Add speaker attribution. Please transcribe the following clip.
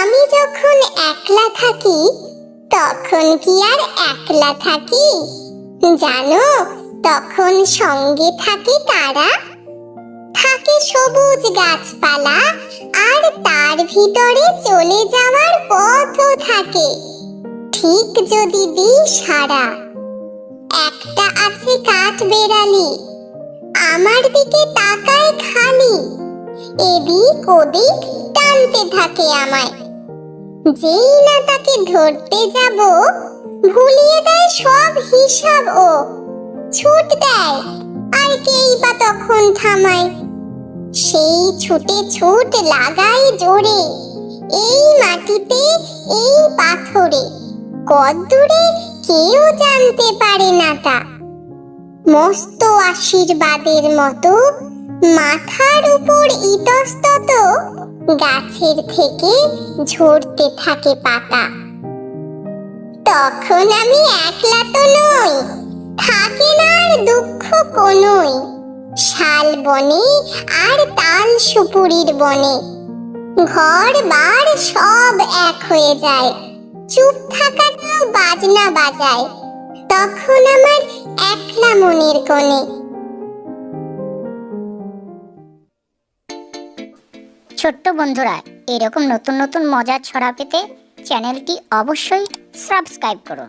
Speaker 1: আমি যখন একলা থাকি, তখন কি আর একলা থাকি? জানো, তখন সঙ্গে থাকে তারা। থাকে সবুজ গাছপালা, আর তার ভিতরে চলে যাওয়ার পথও থাকে। ঠিক যদি দিই সারা, একটা আছে কাঠ বেড়ালি, আমার দিকে তাকায় খালি। এদিক টানতে থাকে আমায়। যেই না তাকে ধরতে যাব, ভুলিয়ে দেয় সব হিসাব ও। ছুট দেয়, আর কেই বা তখন থামায়। সেই ছুটে ছুট লাগাই জোরে, এই মাটিতে, এই পাথরে। কদ্দূরে কেউ জানতে পারে না তা। মস্ত আশীর্বাদের মতো মাথার উপর ইতস্তত গাছের থেকে ঝরতে থাকে পাতা। তখন আমি একলা তো নই, থাকে না আর দুঃখ কোনোই। শাল বনে আর তাল সুপুরির বনে, ঘর বার সব এক হয়ে যায়। চুপ থাকাটাও বাজনা বাজায়। তখন আমার একলা মনের কোণে
Speaker 2: ছোট্ট বন্ধুরা এরকম নতুন নতুন মজার ছড়া পেতে চ্যানেলটি অবশ্যই সাবস্ক্রাইব করো